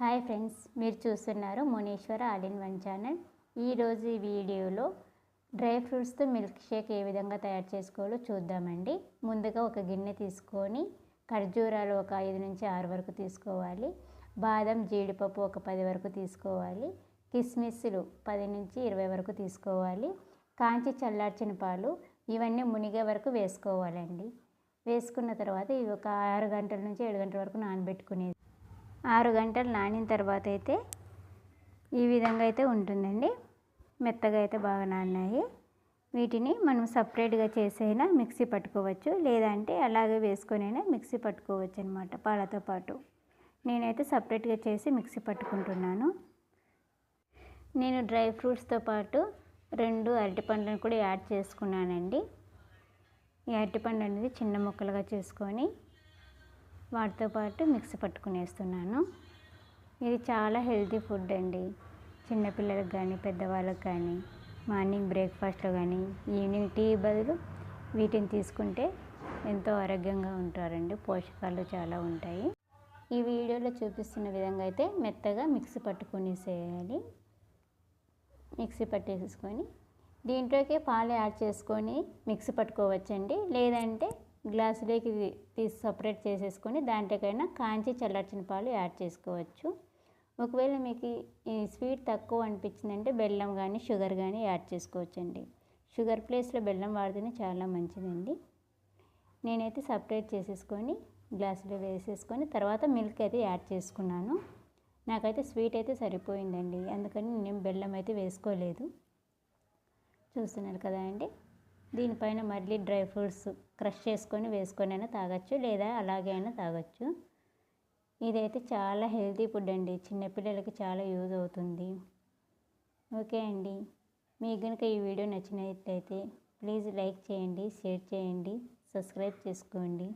Hi friends మీరు చూస్తున్నారు Munishwara all in one channel. ఈరోజు ఈ వీడియోలో డ్రై ఫ్రూట్స్తో మిల్క్ షేక్ ఏ విధంగా తయారు చేసుకోవాలో చూద్దామండి. ముందుగా ఒక గిన్నె తీసుకొని ఖర్జూరాలు ఒక ఐదు నుంచి ఆరు వరకు తీసుకోవాలి. బాదం జీడిపప్పు ఒక పది వరకు తీసుకోవాలి. కిస్మిస్లు పది నుంచి ఇరవై వరకు తీసుకోవాలి. కాంచి చల్లార్చిన పాలు ఇవన్నీ మునిగే వరకు వేసుకోవాలండి. వేసుకున్న తర్వాత ఇవి ఒక ఆరు గంటల నుంచి ఏడు గంటల వరకు నానబెట్టుకునేది ఆరు గంటలు నానిన తర్వాత అయితే ఈ విధంగా అయితే ఉంటుందండి. మెత్తగా అయితే బాగా నానాయి వీటిని మనం సపరేట్గా చేసైనా మిక్సీ పట్టుకోవచ్చు. లేదంటే అలాగే వేసుకొనైనా మిక్సీ పట్టుకోవచ్చు అనమాట పాలతో పాటు. నేనైతే సపరేట్గా చేసి మిక్సీ పట్టుకుంటున్నాను. నేను డ్రై ఫ్రూట్స్తో పాటు రెండు అరటిపండ్లను కూడా యాడ్ చేసుకున్నానండి. ఈ అరటిపండు అనేది చిన్న ముక్కలుగా చేసుకొని వాటితో పాటు మిక్సీ పట్టుకునేస్తున్నాను. ఇది చాలా హెల్తీ ఫుడ్ అండి. చిన్నపిల్లలకు కానీ పెద్దవాళ్ళకి కానీ మార్నింగ్ బ్రేక్ఫాస్ట్లో కానీ ఈవినింగ్ టీ బదులు వీటిని తీసుకుంటే ఎంతో ఆరోగ్యంగా ఉంటారండి. పోషకాలు చాలా ఉంటాయి. ఈ వీడియోలో చూపిస్తున్న విధంగా అయితే మెత్తగా మిక్సీ పట్టుకునేసేయాలి. మిక్సీ పట్టేసుకొని దీంట్లోకి పాలు యాడ్ చేసుకొని మిక్సీ పట్టుకోవచ్చండి. లేదంటే గ్లాసులోకి తీసి సపరేట్ చేసేసుకొని దాంట్లోకైనా కాంచి చల్లార్చిన పాలు యాడ్ చేసుకోవచ్చు. ఒకవేళ మీకు ఈ స్వీట్ తక్కువ అనిపించిందంటే బెల్లం కానీ షుగర్ కానీ యాడ్ చేసుకోవచ్చండి. షుగర్ ప్లేస్లో బెల్లం వాడితేనే చాలా మంచిదండి. నేనైతే సపరేట్ చేసేసుకొని గ్లాసులో వేసేసుకొని తర్వాత మిల్క్ అయితే యాడ్ చేసుకున్నాను. నాకైతే స్వీట్ అయితే సరిపోయిందండి. అందుకని నేను బెల్లం అయితే వేసుకోలేదు. చూస్తున్నారు కదా అండి? దీనిపైన మళ్ళీ డ్రై ఫ్రూట్స్ క్రష్ చేసుకొని వేసుకొని అయినా తాగొచ్చు లేదా అలాగే అయినా తాగొచ్చు. ఇదైతే చాలా హెల్తీ ఫుడ్ అండి. చిన్నపిల్లలకి చాలా యూజ్ అవుతుంది. ఓకే అండి. మీకు కనుక ఈ వీడియో నచ్చినట్లయితే ప్లీజ్ లైక్ చేయండి షేర్ చేయండి సబ్స్క్రైబ్ చేసుకోండి.